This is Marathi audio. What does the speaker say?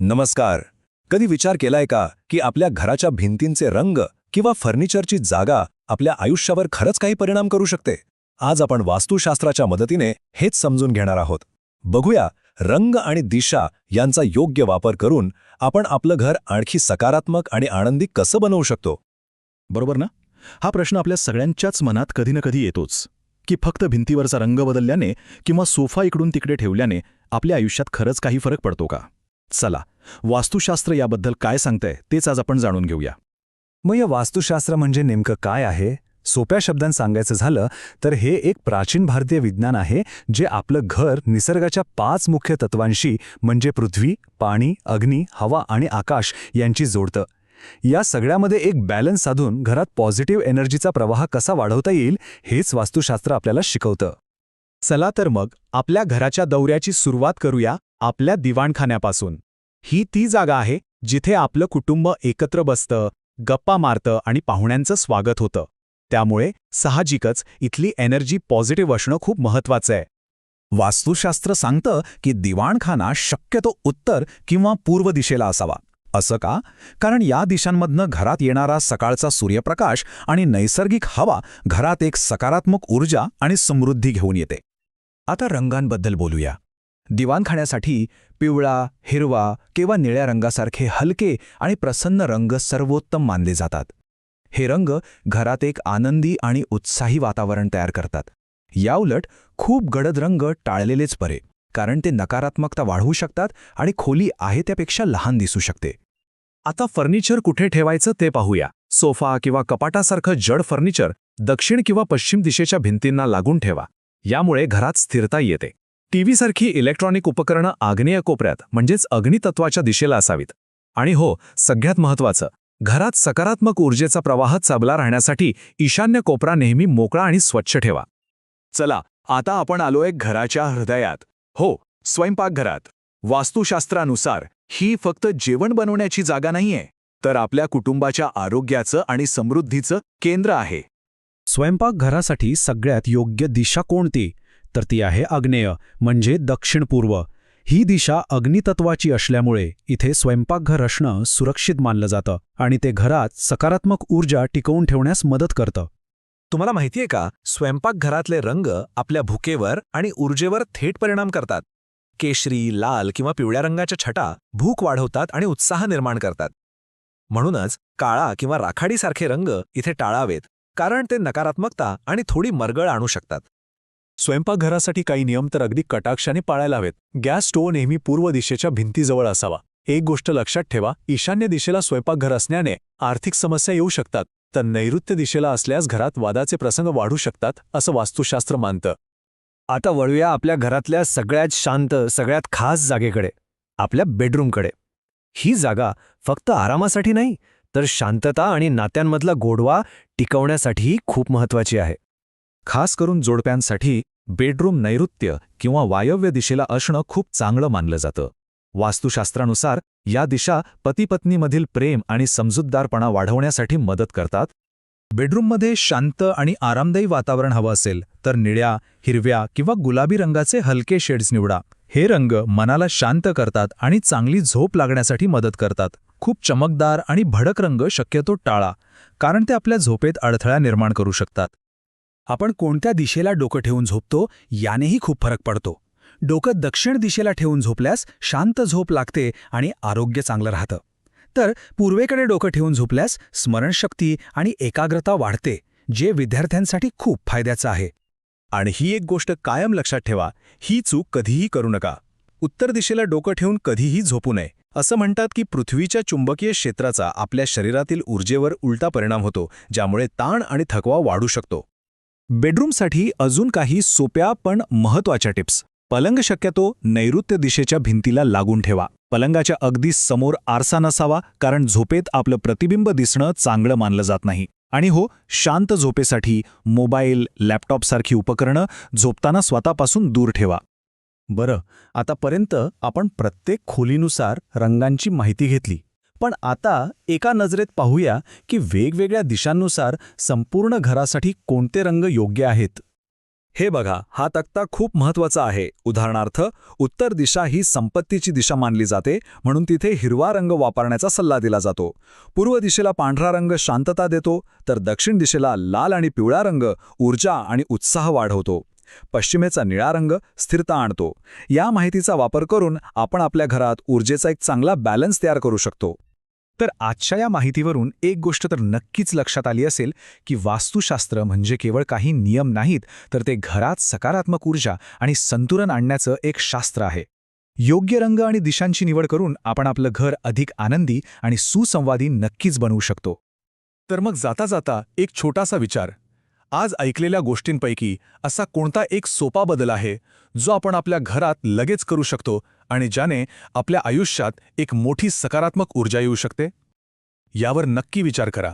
नमस्कार. कधी विचार केलाय का की आपल्या घराच्या भिंतींचे रंग किंवा फर्निचरची जागा आपल्या आयुष्यावर खरंच काही परिणाम करू शकते? आज आपण वास्तुशास्त्राच्या मदतीने हेच समजून घेणार आहोत. बघूया रंग आणि दिशा यांचा योग्य वापर करून आपण आपलं घर आणखी सकारात्मक आणि आनंदी कसं बनवू शकतो? बरोबर ना? हा प्रश्न आपल्या सगळ्यांच्याच मनात कधी ना कधी येतोच. की फक्त भिंतीवरचा रंग बदलल्याने किंवा सोफा इकडून तिकडे ठेवल्याने आपल्या आयुष्यात खरंच काही फरक पडतो का? चला वास्तुशास्त्र याबद्दल काय सांगतंय तेच आज आपण जाणून घेऊया. मग या वास्तुशास्त्र म्हणजे नेमकं काय आहे? सोप्या शब्दांत सांगायचं झालं तर हे एक प्राचीन भारतीय विज्ञान आहे जे आपलं घर निसर्गाच्या पाच मुख्य तत्वांशी म्हणजे पृथ्वी पाणी अग्नी हवा आणि आकाश यांची जोडतं. या सगळ्यामध्ये एक बॅलन्स साधून घरात पॉझिटिव्ह एनर्जीचा प्रवाह कसा वाढवता येईल हेच वास्तुशास्त्र आपल्याला शिकवतं. चला तर मग आपल्या घराच्या दौऱ्याची सुरुवात करूया. आपल्या दिवाणखान्यापासून. ही ती जागा आहे जिथे आपलं कुटुंब एकत्र बसतं गप्पा मारतं आणि पाहुण्यांचं स्वागत होतं. त्यामुळे साहजिकच इथली एनर्जी पॉझिटिव्ह असणं खूप महत्वाचं आहे. वास्तुशास्त्र सांगतं की दिवाणखाना शक्यतो उत्तर किंवा पूर्व दिशेला असावा. असं का? कारण या दिशांमधनं घरात येणारा सकाळचा सूर्यप्रकाश आणि नैसर्गिक हवा घरात एक सकारात्मक ऊर्जा आणि समृद्धी घेऊन येते. आता रंगांबद्दल बोलूया. दिवाणखाण्यासाठी पिवळा हिरवा किंवा निळ्या रंगासारखे हलके आणि प्रसन्न रंग सर्वोत्तम मानले जातात. हे रंग घरात एक आनंदी आणि उत्साही वातावरण तयार करतात. याउलट खूप गडद रंग टाळलेलेच बरे कारण ते नकारात्मकता वाढवू शकतात आणि खोली आहे त्यापेक्षा लहान दिसू शकते. आता फर्निचर कुठे ठेवायचं ते पाहूया. सोफा किंवा कपाटासारखं जड फर्निचर दक्षिण किंवा पश्चिम दिशेच्या भिंतींना लागून ठेवा. यामुळे घरात स्थिरता येते. टीव्हीसारखी इलेक्ट्रॉनिक उपकरणं आग्नेय कोपऱ्यात म्हणजेच अग्नितत्वाच्या दिशेला असावीत. आणि हो सगळ्यात महत्त्वाचं घरात सकारात्मक ऊर्जेचा प्रवाह चाबला राहण्यासाठी ईशान्य कोपरा नेहमी मोकळा आणि स्वच्छ ठेवा. चला आता आपण आलोय घराच्या हृदयात. हो स्वयंपाकघरात. वास्तुशास्त्रानुसार ही फक्त जेवण बनवण्याची जागा नाहीये तर आपल्या कुटुंबाच्या आरोग्याचं आणि समृद्धीचं केंद्र आहे. स्वयंपाकघरासाठी सगळ्यात योग्य दिशा कोणती? तर ती आहे आग्नेय म्हणजे दक्षिण पूर्व ही दिशा अग्नितत्वाची असल्यामुळे इथे स्वयंपाकघर असणं सुरक्षित मानलं जातं आणि ते घरात सकारात्मक ऊर्जा टिकवून ठेवण्यास मदत करतं. तुम्हाला माहितीये का? स्वयंपाकघरातले रंग आपल्या भुकेवर आणि ऊर्जेवर थेट परिणाम करतात. केशरी लाल किंवा पिवळ्या रंगाच्या छटा भूक वाढवतात आणि उत्साह निर्माण करतात. म्हणूनच काळा किंवा राखाडीसारखे रंग इथे टाळावेत कारण ते नकारात्मकता आणि थोडी मरगळ आणू शकतात. स्वयंपाकघरासाठी काही नियम तर अगदी कटाक्षाने पाळायला हवेत. गॅस स्टोव्ह नेहमी पूर्व दिशेच्या भिंतीजवळ असावा. एक गोष्ट लक्षात ठेवा ईशान्य दिशेला स्वयंपाकघर असण्याने आर्थिक समस्या येऊ शकतात तर नैऋत्य दिशेला असल्यास घरात वादाचे प्रसंग वाढू शकतात असं वास्तुशास्त्र मानतं. आता वळूया आपल्या घरातल्या सगळ्यात शांत सगळ्यात खास जागेकडे आपल्या बेडरूमकडे. ही जागा फक्त आरामासाठी नाही तर शांतता आणि नात्यांमधला गोडवा टिकवण्यासाठीही खूप महत्वाची आहे. खास करून जोडप्यांसाठी बेडरूम नैऋत्य किंवा वायव्य दिशेला असणं खूप चांगलं मानलं जातं. वास्तुशास्त्रानुसार या दिशा पतीपत्नीमधील प्रेम आणि समजूतदारपणा वाढवण्यासाठी मदत करतात. बेडरूममध्ये शांत आणि आरामदायी वातावरण हवं असेल तर निळ्या हिरव्या किंवा गुलाबी रंगाचे हलके शेड्स निवडा. हे रंग मनाला शांत करतात आणि चांगली झोप लागण्यासाठी मदत करतात. खूप चमकदार आणि भडक रंग शक्यतो टाळा कारण ते आपल्या झोपेत अडथळा निर्माण करू शकतात. आपण कोणत्या दिशेला डोकं ठेवून झोपतो यानेही खूप फरक पडतो. डोकं दक्षिण दिशेला ठेवून झोपल्यास शांत झोप लागते आणि आरोग्य चांगलं राहतं. तर पूर्वेकडे डोकं ठेवून झोपल्यास स्मरणशक्ती आणि एकाग्रता वाढते जे विद्यार्थ्यांसाठी खूप फायद्याचं आहे. आणि ही एक गोष्ट कायम लक्षात ठेवा ही चूक कधीही करू नका. उत्तर दिशेला डोकं ठेवून कधीही झोपू नये. असं म्हणतात की पृथ्वीच्या चुंबकीय क्षेत्राचा आपल्या शरीरातील ऊर्जेवर उलटा परिणाम होतो ज्यामुळे ताण आणि थकवा वाढू शकतो. बेडरूमसाठी अजून काही सोप्या पण महत्त्वाच्या टिप्स. पलंग शक्यतो नैऋत्य दिशेच्या भिंतीला लागून ठेवा. पलंगाच्या अगदी समोर आरसा नसावा कारण झोपेत आपलं प्रतिबिंब दिसणं चांगलं मानलं जात नाही. आणि हो शांत झोपेसाठी मोबाईल लॅपटॉपसारखी उपकरणं झोपताना स्वतःपासून दूर ठेवा. बरं आतापर्यंत आपण प्रत्येक खोलीनुसार रंगांची माहिती घेतली. पण आता एका नजरेत पाहूया की वेगवेगळ्या दिशांनुसार संपूर्ण घरासाठी कोणते रंग योग्य आहेत. हे बघा हा तक्ता खूप महत्त्वाचा आहे. उदाहरणार्थ उत्तर दिशा ही संपत्तीची दिशा मानली जाते म्हणून तिथे हिरवा रंग वापरण्याचा सल्ला दिला जातो. पूर्व दिशेला पांढरा रंग शांतता देतो तर दक्षिण दिशेला लाल आणि पिवळा रंग ऊर्जा आणि उत्साह वाढवतो. पश्चिमेचा निळा रंग स्थिरता आणतो. या माहितीचा वापर करून आपण आपल्या घरात ऊर्जेचा एक चांगला बॅलन्स तयार करू शकतो. तर आजच्या या माहितीवरून एक गोष्ट तर नक्कीच लक्षात आली असेल की वास्तुशास्त्र म्हणजे केवळ काही नियम नाहीत तर ते घरात सकारात्मक ऊर्जा आणि संतुलन आणण्याचं एक शास्त्र आहे. योग्य रंग आणि दिशांची निवड करून आपण आपलं घर अधिक आनंदी आणि सुसंवादी नक्कीच बनवू शकतो. तर मग जाता जाता एक छोटासा विचार. आज ऐकलेल्या गोष्टींपैकी असा कोणता एक सोपा बदल आहे जो आपण आपल्या घरात लगेच करू शकतो आणि ज्याने आपल्या आयुष्यात एक मोठी सकारात्मक ऊर्जा येऊ शकते? यावर नक्की विचार करा.